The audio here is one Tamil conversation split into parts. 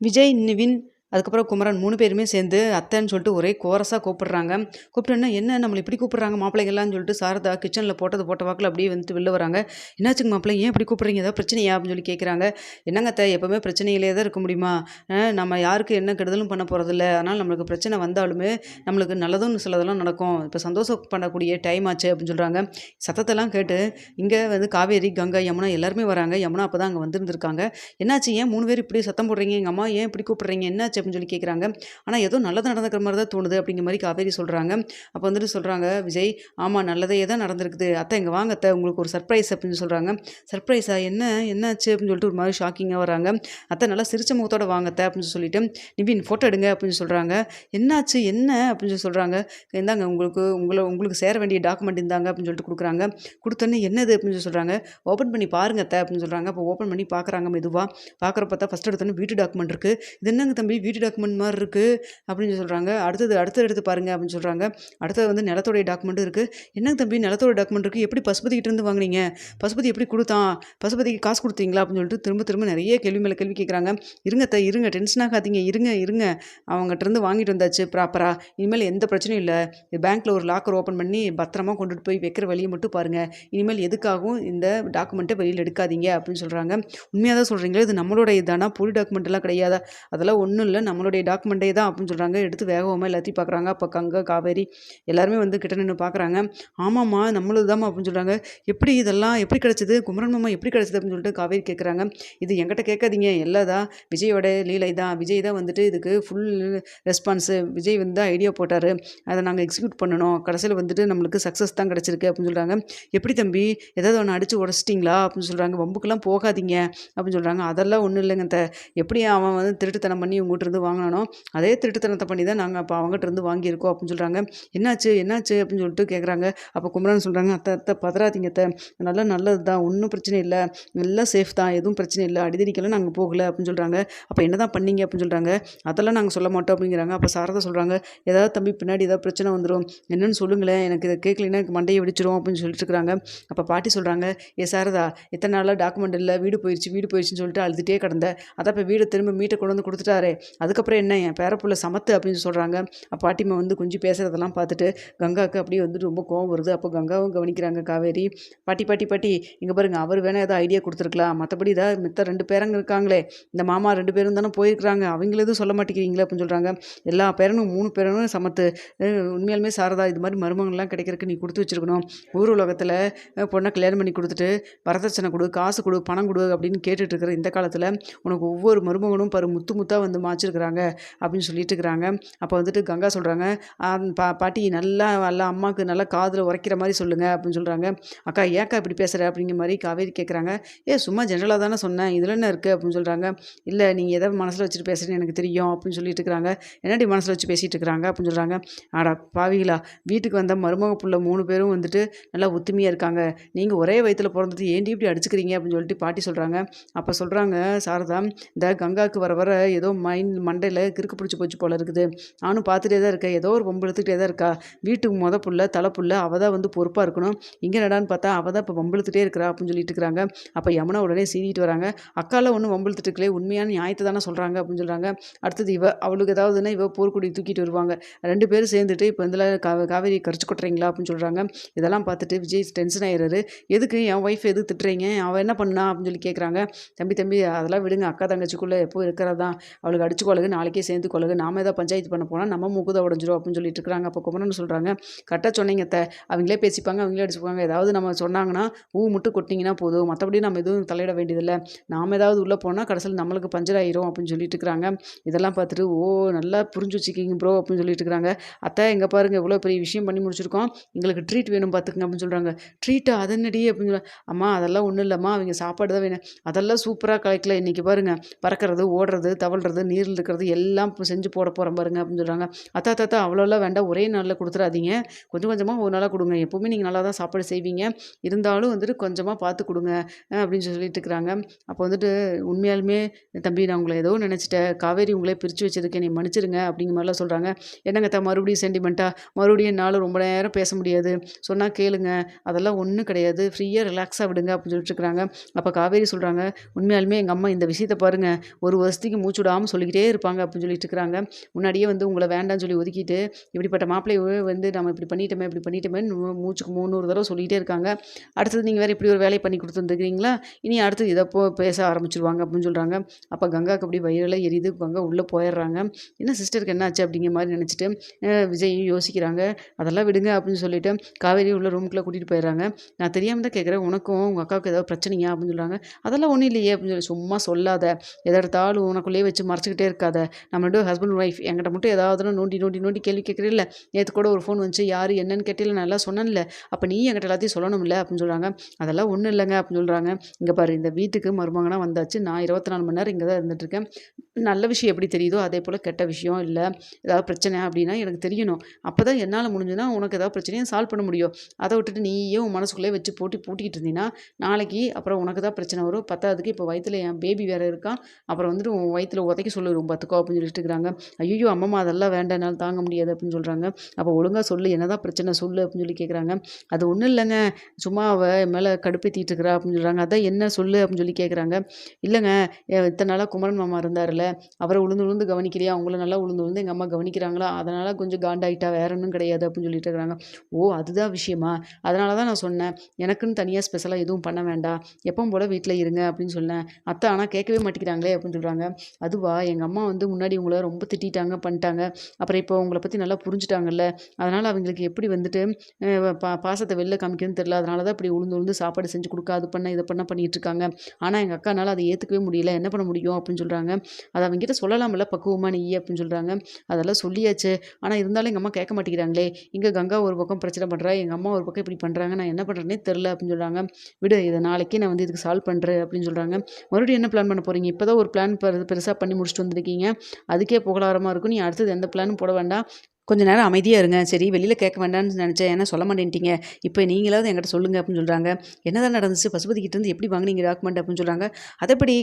விஜய் நிவின் அதுக்கப்புறம் குமரன் மூணு பேருமே சேர்ந்து அத்தைன்னு சொல்லிட்டு ஒரே கோரஸாக கூப்பிடுறாங்க. கூப்பிட்டோன்னா என்ன? நம்மளை இப்படி கூப்பிட்றாங்க மாப்பிள்ளைகள்லாம்னு சொல்லிட்டு சாரதா கிச்சனில் போட்டது போட்ட வாக்கில் அப்படியே வந்துட்டு வெளில வராங்க. என்னாச்சுங்க மாப்பிள்ளை? ஏன் இப்படி கூப்பிட்றீங்க? ஏதாவது பிரச்சனையா? அப்படின்னு சொல்லி கேட்குறாங்க என்னங்க அத்தை? எப்போவுமே பிரச்சனையிலே தான் இருக்க முடியுமா? நம்ம யாருக்கு என்ன கெடுதலும் பண்ண போகிறதில்ல அதனால் நம்மளுக்கு பிரச்சனை வந்தாலுமே நம்மளுக்கு நல்லதும் சிலதெல்லாம் நடக்கும். இப்போ சந்தோஷம் பண்ணக்கூடிய டைம் ஆச்சு அப்படின்னு சொல்கிறாங்க சத்தத்தெல்லாம் கேட்டு இங்கே வந்து காவேரி கங்கா யமுனா எல்லாருமே வராங்க. யமுனா அப்போ தான் அங்கே வந்துருந்துருக்காங்க. என்னாச்சு? ஏன் மூணு பேர் இப்படி சத்தம் போடுறீங்க? எங்கள் அம்மா ஏன் இப்படி கூப்பிட்றீங்க? என்னாச்சு? அப்படின்னு சொல்லி கேட்குறாங்க ஆனால் ஏதோ நல்லது நடந்துக்கிற மாதிரி தான் தோணுது அப்படிங்கிற மாதிரி காவேரி சொல்கிறாங்க அப்போ வந்துட்டு சொல்கிறாங்க விஜய் ஆமாம் நல்லதே தான் நடந்திருக்குது. அத்தை இங்கே வாங்க அத்தை உங்களுக்கு ஒரு சர்ப்ரைஸ் அப்படின்னு சொல்கிறாங்க சர்ப்ரைஸா என்ன? என்னாச்சு? அப்படின்னு சொல்லிட்டு ஒரு மாதிரி ஷாக்கிங்காக வராங்க. அத்தை நல்லா சிரிச்ச முகத்தோட வாங்கத்தை அப்படின்னு சொல்லிட்டு நிபின் ஃபோட்டோ எடுங்க அப்படின்னு சொல்கிறாங்க என்னாச்சு? என்ன? அப்படின்னு சொல்லி சொல்கிறாங்க இந்தாங்க உங்களுக்கு உங்களை உங்களுக்கு சேர வேண்டிய டாக்குமெண்ட் இருந்தாங்க அப்படின்னு சொல்லிட்டு கொடுக்குறாங்க. கொடுத்தோன்னே என்னது? அப்படின்னு சொல்லி சொல்கிறாங்க ஓப்பன் பண்ணி பாருங்க அத்தை அப்படின்னு சொல்கிறாங்க அப்போ ஓப்பன் பண்ணி பார்க்குறாங்க மெதுவாக பார்க்குறப்ப பார்த்தா ஃபஸ்ட் எடுத்தோன்னே வீட்டு டாக்குமெண்ட் இருக்குது இது என்னங்க தம்பி? வீட்டு டாக்குமெண்ட் மாதிரி இருக்குது அப்படின்னு சொல்கிறாங்க அடுத்தது அடுத்தது எடுத்து பாருங்கள் அப்படின்னு சொல்கிறாங்க அடுத்தது வந்து நிலத்தோடைய டாக்குமெண்ட் இருக்குது என்னங்க தம்பி நிலத்தோட டாக்குமெண்ட் இருக்குது எப்படி பசுபதிக்கிட்டேருந்து இருந்து வாங்குனீங்க? பசுபதி எப்படி கொடுத்தான்? பசுபதிக்கு காசு கொடுத்தீங்களா? அப்படின்னு சொல்லிட்டு திரும்ப திரும்ப நிறைய கேள்வி மேலே கேள்வி கேட்குறாங்க இருங்க த இருங்க டென்ஷன் ஆகாதீங்க. இருங்க இருங்க. அவங்ககிட்ட இருந்து வாங்கிட்டு வந்தாச்சு ப்ராப்பராக இனிமேல் எந்த பிரச்சனையும் இல்லை. பேங்க்கில் ஒரு லாக்கர் ஓப்பன் பண்ணி பத்திரமா கொண்டுட்டு போய் வைக்கிற வழியை மட்டும் பாருங்கள் இனிமேல் எதுக்காகவும் இந்த டாக்குமெண்ட்டை வெளியில் எடுக்காதீங்க அப்படின்னு சொல்கிறாங்க உண்மையாக தான் சொல்கிறீங்களா இது நம்மளோட இதானா போலி டாக்குமெண்ட்லாம் கிடையாது? கிடையாதா அதெல்லாம் ஒன்றும் இல்லை. நம்மளுடைய டாக்குமெண்ட்டே தான் அப்படின்னு சொல்கிறாங்க எடுத்து வேகமாக எல்லாத்தையும் பார்க்குறாங்க. அப்போ கங்கை காவேரி எல்லாருமே வந்து கிட்ட நின்று பார்க்குறாங்க. ஆமாம்மா நம்மளது தாம்மா அப்படின்னு சொல்கிறாங்க எப்படி இதெல்லாம் எப்படி கிடச்சிது? குமரன் மாமா எப்படி கிடச்சிது அப்படின்னு சொல்லிட்டு காவேரி கேட்குறாங்க இது என்கிட்ட கேட்காதீங்க. எல்லாதா விஜயோட லீலை தான். விஜய் தான் வந்துட்டு இதுக்கு ஃபுல் ரெஸ்பான்ஸு விஜய் வந்து ஐடியா போட்டார். அதை நாங்கள் எக்ஸிக்யூட் பண்ணணும். கடைசியில் வந்துட்டு நம்மளுக்கு சக்ஸஸ் தான் கிடச்சிருக்கு அப்படின்னு சொல்கிறாங்க எப்படி தம்பி? ஏதாவது ஒன்று அடித்து உடச்சிட்டிங்களா? அப்படின்னு சொல்கிறாங்க வம்புக்கெல்லாம் போகாதீங்க அப்படின்னு சொல்கிறாங்க அதெல்லாம் ஒன்றும் இல்லைங்க த எப்படி அவன் வந்து திருட்டுத்தனம் பண்ணி உங்கள்கிட்ட இருந்து வாங்கினானோ அதே திருட்டுத்தனத்தை பண்ணி தான் நாங்கள் அப்போ அவங்ககிட்ட இருந்து வாங்கியிருக்கோம் அப்படின்னு சொல்கிறாங்க என்னாச்சு? என்னாச்சு? அப்படின்னு சொல்லிட்டு கேட்குறாங்க அப்போ குமரன் சொல்கிறாங்க அத்தை அத்தை பதறாதீங்க அத்தை. நல்லா நல்லது தான் ஒன்றும் பிரச்சனை இல்லை. எல்லாம் சேஃப் தான். எதுவும் பிரச்சனை இல்லை. அடிதடிக்கெல்லாம் நாங்கள் போகல. அப்படின்னு சொல்கிறாங்க அப்போ என்ன தான் பண்ணீங்க? அப்படின்னு சொல்கிறாங்க அதெல்லாம் நாங்கள் சொல்ல மாட்டோம். அப்படிங்கிறாங்க. அப்போ சாரதா சொல்கிறாங்க ஏதாவது தம்பி பின்னாடி ஏதாவது பிரச்சனை வந்துடும் என்னென்னு சொல்லுங்களேன். எனக்கு இதை கேட்கலன்னா எனக்கு மண்டையை வெடிச்சிரும். அப்படின்னு சொல்லிட்டு இருக்கிறாங்க அப்போ பாட்டி சொல்கிறாங்க ஏ சாரதா எத்தனை நாளாக டாக்குமெண்ட் இல்லை. வீடு போயிடுச்சு வீடு போயிடுச்சுன்னு சொல்லிட்டு அழுதுகிட்டே கிடந்த. அதான் இப்போ வீடு திரும்ப மீட்டை கொண்டு வந்து கொடுத்துட்டாரே. அதுக்கப்புறம் என்ன என் பேரப்புள்ள சமத்து அப்படின்னு சொல்கிறாங்க அப்போ பாட்டிமா வந்து கொஞ்சம் பேசுகிறதெல்லாம் பார்த்துட்டு கங்காவுக்கு அப்படியே வந்துட்டு ரொம்ப கோவம் வருது. அப்போ கங்காவும் கவனிக்கிறாங்க காவேரி பாட்டி பாட்டி பாட்டி இங்கே பாருங்க அவர் வேணால் ஏதாவது ஐடியா கொடுத்துருக்கலாம். மற்றபடி இதாக மித்த ரெண்டு பேரங்க இருக்காங்களே இந்த மாமா ரெண்டு பேரும் தானே போயிருக்கிறாங்க. அவங்கள எதுவும் சொல்ல மாட்டேங்கிறீங்களே அப்படின்னு சொல்கிறாங்க எல்லா பேரனும் மூணு பேரனும் சமத்து. உண்மையாலுமே சாரதா இது மாதிரி மருமகன்லாம் கிடைக்கிறதுக்கு நீ கொடுத்து வச்சிருக்கணும். ஊர் உலகத்தில் பொண்ணை கல்யாணம் பண்ணி கொடுத்துட்டு வரதட்சணை கொடு காசு கொடு பணம் கொடு அப்படின்னு கேட்டுட்ருக்குற இருக்கிற இந்த காலத்தில் உனக்கு ஒவ்வொரு மருமகனும் பரு முத்து முத்தாக வந்து வச்சுருக்குறாங்க அப்படின்னு சொல்லிட்டு இருக்கிறாங்க அப்போ வந்துட்டு கங்கா சொல்கிறாங்க பா பாட்டி நல்லா நல்லா அம்மாவுக்கு நல்லா காதில் உரைக்கிற மாதிரி சொல்லுங்கள் அப்படின்னு சொல்கிறாங்க அக்கா ஏக்கா இப்படி பேசுகிற அப்படிங்கிற மாதிரி காவேரி கேட்குறாங்க ஏ சும்மா ஜென்ரலாக தானே சொன்னேன். இதில் என்ன இருக்குது அப்படின்னு சொல்கிறாங்க இல்லை நீங்கள் எதை மனசில் வச்சுட்டு பேசுகிறேன்னு எனக்கு தெரியும் அப்படின்னு சொல்லிட்டு இருக்கிறாங்க என்னடி மனசில் வச்சு பேசிகிட்டு இருக்கிறாங்க அப்படின்னு சொல்கிறாங்க ஆடா பாவிகளா வீட்டுக்கு வந்த மருமக புள்ள மூணு பேரும் வந்துட்டு நல்லா ஒத்துமையாக இருக்காங்க. நீங்கள் ஒரே வயத்தில் பிறந்தது ஏண்டி இப்படி அடிச்சுக்கிறீங்க? அப்படின்னு சொல்லிட்டு பாட்டி சொல்கிறாங்க அப்போ சொல்கிறாங்க சாரதா இந்த கங்காவுக்கு வர வர ஏதோ மைண்ட் மண்டையில் கிறுக்கு பிடிச்சி போச்சு போல இருக்குது. நானும் பார்த்துட்டே தான் இருக்கேன். ஏதோ ஒரு பொம்பு எடுத்துக்கிட்டே தான் இருக்கா. வீட்டுக்கு முத புள்ள தலை புள்ள அவள் தான் வந்து பொறுப்பாக இருக்கணும். இங்கே நடான்னு பார்த்தா அவள் தான் இப்போ வம்பிழுத்துட்டே இருக்கிறா அப்படின்னு சொல்லிட்டு இருக்கிறாங்க. அப்போ யமுனா உடனே சீவிட்டு வராங்க. அக்கால ஒன்றும் வம்பிழுத்துட்டு உண்மையான நியாயத்தை தானே சொல்கிறாங்க அப்படின்னு சொல்கிறாங்க அடுத்தது இவ அவளுக்கு ஏதாவதுன்னா இவ போர்க்குடி தூக்கிட்டு வருவாங்க. ரெண்டு பேரும் சேர்ந்துட்டு இப்போ இதில் கா காவேரி கரைச்சி கொட்டுறீங்களா அப்படின்னு சொல்கிறாங்க இதெல்லாம் பார்த்துட்டு விஜய் டென்ஷன் ஆயிடுறாரு. எதுக்கு என் ஒய்ஃப் எதுக்கு திட்டுறீங்க? அவள் என்ன பண்ணா அப்படின்னு சொல்லி கேட்குறாங்க தம்பி தம்பி அதெல்லாம் விடுங்க. அக்கா தங்கச்சிக்குள்ளே எப்போ இருக்கிறதான் அவளுக்கு அடிச்சு கொள்ளுங்க நாளைக்கே சேர்ந்து கொள்ளுங்க நாம ஏதாவது பஞ்சாயத்து பண்ண போனால் நம்ம முகுத உடஞ்சிரும் அப்படின்னு சொல்லிட்டு இருக்கிறாங்க. அப்போ குமரன் சொல்கிறாங்க கரெக்டாக சொன்னீங்க அத்தை. அவங்களே பேசிப்பாங்க அவங்களே அடிச்சுப்பாங்க. ஏதாவது நம்ம சொன்னாங்கன்னா ஊ மட்டும் கொட்டிங்கன்னா போதும். மற்றபடி நம்ம எதுவும் தலையிட வேண்டியதில்லை. நாம் ஏதாவது உள்ளே போனால் கடைசியில் நம்மளுக்கு பஞ்சர் ஆயிரும் அப்படின்னு சொல்லிட்டு இருக்கிறாங்க. இதெல்லாம் பார்த்துட்டு ஓ நல்லா புரிஞ்சு வச்சுக்கிங்க ப்ரோ அப்படின்னு சொல்லிட்டு இருக்கிறாங்க. அத்தை எங்கே பாருங்க இவ்வளோ பெரிய விஷயம் பண்ணி முடிச்சிருக்கோம். எங்களுக்கு ட்ரீட் வேணும் பார்த்துக்குங்க அப்படின்னு சொல்கிறாங்க ட்ரீட்டா அதனடி அப்படின்னு சொல்ல அம்மா அதெல்லாம் ஒன்றும் இல்லைம்மா. அவங்க சாப்பாடு தான் வேணும். அதெல்லாம் சூப்பராக கலைக்கல. இன்றைக்கி பாருங்கள் பறக்கிறது ஓடுறது தவழ்றது நீரில் வீட்டில் இருக்கிறது எல்லாம் செஞ்சு போட போகிறேன் பாருங்க அப்படின்னு சொல்கிறாங்க அத்தா தாத்தா அவ்வளோலாம் வேண்டாம். ஒரே நாளில் கொடுத்துறாதீங்க. கொஞ்சம் கொஞ்சமாக ஒரு நாளாக கொடுங்க. எப்போவுமே நீங்கள் நல்லா தான் சாப்பாடு செய்வீங்க. இருந்தாலும் வந்துட்டு கொஞ்சமாக பார்த்து கொடுங்க அப்படின்னு சொல்லிட்டு இருக்கிறாங்க. அப்போ வந்துட்டு உண்மையாலுமே தம்பி நான் உங்களை ஏதோ நினச்சிட்டேன். காவேரி உங்களே பிரித்து வச்சதுக்கு நீ மன்னிச்சிருங்க அப்படிங்கிற மாதிரிலாம் சொல்கிறாங்க என்னங்க தா மறுபடியும் சென்டிமெண்ட்டாக மறுபடியும் என்னால் ரொம்ப நேரம் பேச முடியாது. சொன்னால் கேளுங்க. அதெல்லாம் ஒன்றும் கிடையாது. ஃப்ரீயாக ரிலாக்ஸாக விடுங்க அப்படின்னு சொல்லிட்டு இருக்கிறாங்க. அப்போ காவேரி சொல்கிறாங்க உண்மையாலுமே எங்கள் அம்மா இந்த விஷயத்தை பாருங்கள் ஒரு வருஷத்துக்கு மூச்சு விடாமல் சொல்லிக்கிட்டே இருப்பாங்க அப்படின்னு சொல்லிட்டு இருக்கிறாங்க. முன்னாடியே வந்து உங்களை வேண்டாம்னு சொல்லி ஒதுக்கிட்டு இப்படிப்பட்ட மாப்பிள்ளையை வந்து நம்ம இப்படி பண்ணிட்டோமே இப்படி பண்ணிட்டோமே மூச்சுக்கு முந்நூறு தடவை சொல்லிகிட்டே இருக்காங்க. அடுத்தது நீங்கள் வேறு இப்படி ஒரு வேலையை பண்ணி கொடுத்துருந்துருக்கீங்களா இனி அடுத்து இதை போ பேச ஆரம்பிச்சிருவாங்க அப்படின்னு சொல்கிறாங்க அப்போ கங்காவுக்கு அப்படி வயிறெல்லாம் எரியுது கங்கா உள்ளே போயிடுறாங்க. என்ன சிஸ்டருக்கு என்னாச்சு அப்படிங்கிற மாதிரி நினச்சிட்டு விஜயும் யோசிக்கிறாங்க. அதெல்லாம் விடுங்க அப்படின்னு சொல்லிட்டு காவேரி உள்ள ரூமுக்குள்ளே கூட்டிகிட்டு போயிடுறாங்க. நான் தெரியாமல் தான் கேட்குறேன் உனக்கும் உங்கள் அக்காவுக்கு ஏதாவது பிரச்சனையா? அப்படின்னு சொல்கிறாங்க அதெல்லாம் ஒன்றும் இல்லையே அப்படின்னு சொல்லி சும்மா சொல்லாத. எதை எடுத்தாலும் உனக்குள்ளேயே வச்சு மறைச்சிக்கிட்டே இருக்காத. நம்மளோட ஹஸ்பண்ட் ஒய்ஃப் என்கிட்ட மட்டும் ஏதாவது நோண்டி நோண்டி நோண்டி கேள்வி கேட்குறீல்ல. நேற்று கூட ஒரு ஃபோன் வந்துச்சு யார் என்னன்னு கேட்டில நல்லா எல்லாம் சொன்னேன்ல. அப்போ நீ என்கிட்ட எல்லாத்தையும் சொல்லணும்ல? அப்படின்னு சொல்கிறாங்க அதெல்லாம் ஒன்றும் இல்லைங்க. அப்படின்னு சொல்கிறாங்க இங்கே பாரு இந்த வீட்டுக்கு மருமகனாக வந்தாச்சு. நான் இருபத்தி நாலு மணி நேரம் இங்கே தான் இருந்துகிட்ருக்கேன் நல்ல விஷயம் எப்படி தெரியுதோ அதே போல் கெட்ட விஷயம் இல்லை ஏதாவது பிரச்சனை அப்படின்னா எனக்கு தெரியணும். அப்போ தான் என்னால் முடிஞ்சுன்னா உனக்கு ஏதாவது பிரச்சனையை சால்வ் பண்ண முடியும். அதை விட்டுட்டு நீயே உன் மனசுக்குள்ளே வச்சு போட்டி பூட்டிக்கிட்டு இருந்தீங்கன்னா நாளைக்கு அப்புறம் உனக்கு தான் பிரச்சனை வரும். பத்தாவதுக்கு இப்போ வயிற்றில் என் பேபி வேறு இருக்கான். அப்புறம் வந்துட்டு உன் வயிற்றில் உதைக்க சொல்லிடும் பார்த்துக்கோ அப்படின்னு சொல்லிட்டு இருக்கிறாங்க ஐயோ அம்மம்மா அதெல்லாம் வேண்டாம் தாங்க முடியாது அப்படின்னு சொல்கிறாங்க அப்போ ஒழுங்காக சொல்லு என்னதான் பிரச்சனை சொல்லு அப்படின்னு சொல்லி கேட்குறாங்க அது ஒன்றும் இல்லைங்க. சும்மா அவள் மேலே கடுப்பேற்றிட்டு இருக்கிறா அப்படின்னு சொல்கிறாங்க அதான் என்ன சொல்லு அப்படின்னு சொல்லி கேட்குறாங்க இல்லைங்க இத்தனை நாளாக குமரன் மாமா இருந்தார்ல அவரை உளுந்து உளுந்து கவனிக்கலையா அவங்கள நல்லா உளுந்து உளுந்து எங்கள் அம்மா கவனிக்கிறாங்களா? அதனால் கொஞ்சம் காண்டாயிட்டா வேற ஒன்றும் கிடையாது அப்படின்னு சொல்லிட்டு இருக்கிறாங்க. ஓ அதுதான் விஷயமா? அதனால தான் நான் சொன்னேன் எனக்குன்னு தனியாக ஸ்பெஷலாக எதுவும் பண்ண வேண்டாம். எப்பவும் போல் வீட்டில் இருங்க அப்படின்னு சொன்னேன். அத்தை ஆனால் கேட்கவே மாட்டேங்கிறாங்களே அப்படின்னு சொல்கிறாங்க அதுவா எங்கள் அம்மா வந்து முன்னாடி உங்களை ரொம்ப திட்டிட்டாங்க பண்ணிட்டாங்க. அப்புறம் இப்போ உங்களை பற்றி நல்லா புரிஞ்சுட்டாங்கல்ல. அதனால் அவங்களுக்கு எப்படி வந்துட்டு பா பாசத்தை வெளில காமிக்கணும்னு தெரில அதனால தான் இப்படி உளுந்து உளுந்து சாப்பாடு செஞ்சு கொடுக்க அது பண்ண இதை பண்ண பண்ணிகிட்ருக்காங்க இருக்காங்க. ஆனால் எங்கள் அக்கானால அதை ஏற்றுக்கவே முடியல. என்ன பண்ண முடியும் அப்படின்னு சொல்கிறாங்க அதை அவங்ககிட்ட சொல்லலாம்ல பக்குவமாக நீ அப்படின்னு சொல்கிறாங்க அதெல்லாம் சொல்லியாச்சு. ஆனால் இருந்தாலும் எங்கள் அம்மா கேட்க மாட்டேங்கிறாங்களே. இங்கே கங்கா ஒரு பக்கம் பிரச்சனை பண்ணுறா எங்கள் அம்மா ஒரு பக்கம் இப்படி பண்ணுறாங்க நான் என்ன பண்ணுறேனே தெரில அப்படின்னு சொல்கிறாங்க விடு இதை நாளைக்கே நான் வந்து இதுக்கு சால்வ் பண்ணுறேன் அப்படின்னு சொல்கிறாங்க மறுபடியும் என்ன பிளான் பண்ண போகிறீங்க இப்போ தான் ஒரு பிளான் பெருசாக பண்ணி முடிச்சுட்டு வந்திருக்கீங்க. அதுக்கே புகழாரமாக இருக்கும். நீ அடுத்தது எந்த பிளானும் போட வேண்டாம். கொஞ்ச நேரம் அமைதியாக இருங்க. சரி வெளியில் கேட்க வேண்டாம்னு நினச்சேன். ஏன்னா சொல்ல மாட்டேன்ட்டீங்க? இப்போ நீங்களாவது என்கிட்ட சொல்லுங்க அப்படின்னு சொல்கிறாங்க என்னதான் நடந்துச்சு? பசுபதிக்கிட்டேருந்து எப்படி வாங்குனீங்க டாக்குமெண்ட் அப்படின்னு சொல்கிறாங்க அதைப்படி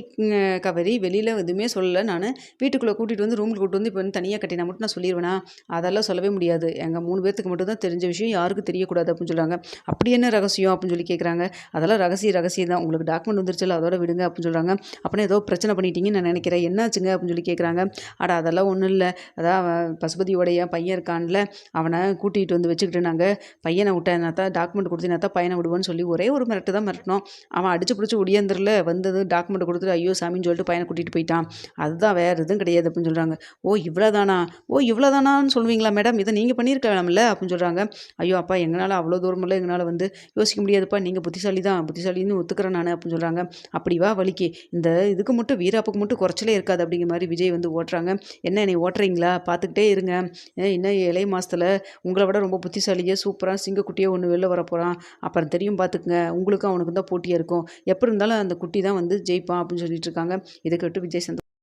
கவரி வெளியில் எதுவுமே சொல்லலை. நான் வீட்டுக்குள்ளே கூட்டிகிட்டு வந்து ரூமில் கூட்டு வந்து இப்போ வந்து தனியாக கட்டினா மட்டும் நான் சொல்லிடுவேனா அதெல்லாம் சொல்லவே முடியாது. எங்கள் மூணு பேர்த்துக்கு மட்டும் தான் தெரிஞ்ச விஷயம். யாருக்கும் தெரியக்கூடாது அப்படின்னு சொல்கிறாங்க அப்படி என்ன ரகசியம் அப்படின்னு சொல்லி கேட்குறாங்க அதெல்லாம் ரகசிய ரகசியம் தான். உங்களுக்கு டாக்குமெண்ட் வந்துருச்சுல அதோட விடுங்க அப்படின்னு சொல்கிறாங்க அப்படின்னா ஏதோ பிரச்சனை பண்ணிட்டீங்கன்னு நான் நினைக்கிறேன். என்னாச்சுங்க அப்படின்னு சொல்லி கேட்குறாங்க அட அதெல்லாம் ஒன்றும் இல்லை. அதான் பசுபதியோடைய பையன் இருக்கான்ல அவனை கூட்டிகிட்டு வந்து வச்சுக்கிட்டு நாங்கள் பையனை விட்டேன்னா தான் டாக்குமெண்ட் கொடுத்தீங்கன்னா தான் பையனை விடுவோன்னு சொல்லி ஒரே ஒரு மிரட்டு தான் மிரட்டணும் அவன் அடிச்சு பிடிச்சி ஒடியந்துரில் வந்தது டாக்குமெண்ட் கொடுத்துட்டு ஐயோ சாமின்னு சொல்லிட்டு பையனை கூட்டிகிட்டு போயிட்டான். அதுதான் வேறு எதுவும் கிடையாது அப்படின்னு சொல்கிறாங்க ஓ இவ்வளோதானா ஓ இவ்வளோதானான்னு சொல்லுவீங்களா மேடம் இதை நீங்கள் பண்ணியிருக்க வேணாம்ல அப்படின்னு சொல்கிறாங்க ஐயோ அப்பா எங்களால் அவ்வளோ தூரமெல்லாம் எங்களால் வந்து யோசிக்க முடியாதுப்பா நீங்கள் புத்திசாலி தான் புத்திசாலின்னு ஒத்துக்கிறேன் நான் அப்படின்னு சொல்கிறாங்க அப்படி வா வலிக்கு. இந்த இதுக்கு மட்டும் வீராப்புக்கு மட்டும் குறைச்சலே இருக்காது அப்படிங்கிற மாதிரி விஜய் வந்து ஓட்டுறாங்க. என்ன என்னை ஓட்டுறீங்களா? பார்த்துக்கிட்டே இருங்க. என்ன இன்னும் இளைய மாதத்தில் உங்களை விட ரொம்ப புத்திசாலியே சூப்பராக சிங்கக்குட்டியே ஒன்று வெளில வர போகிறான் அப்புறம் தெரியும் பார்த்துக்குங்க உங்களுக்கும் அவனுக்கும் தான் போட்டியாக இருக்கும். எப்படி இருந்தாலும் அந்த குட்டி தான் வந்து ஜெயிப்பான் அப்படின்னு சொல்லிட்டு இருக்காங்க. இதை கேட்டு விஜய் சந்தோஷ்